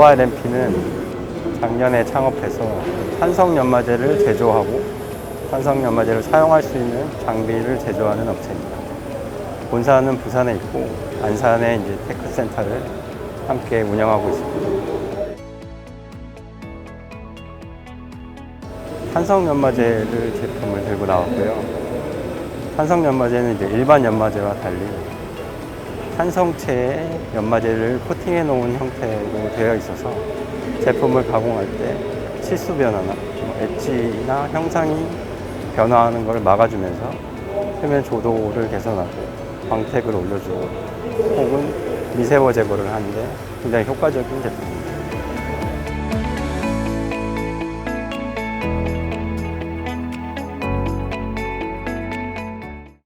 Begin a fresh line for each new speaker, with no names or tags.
모바일MP는 작년에 창업해서 산성 연마제를 제조하고 산성 연마제를 사용할 수 있는 장비를 제조하는 업체입니다. 본사는 부산에 있고 안산에 이제 테크센터를 함께 운영하고 있습니다. 산성 연마제를 제품을 들고 나왔고요. 산성 연마제는 이제 일반 연마제와 달리 산성체에 연마제를 코팅해 놓은 형태로 되어 있어서 제품을 가공할 때 치수 변화나 뭐 엣지나 형상이 변화하는 것을 막아주면서 표면 조도를 개선하고 광택을 올려주고 혹은 미세버 제거를 하는데 굉장히 효과적인 제품입니다.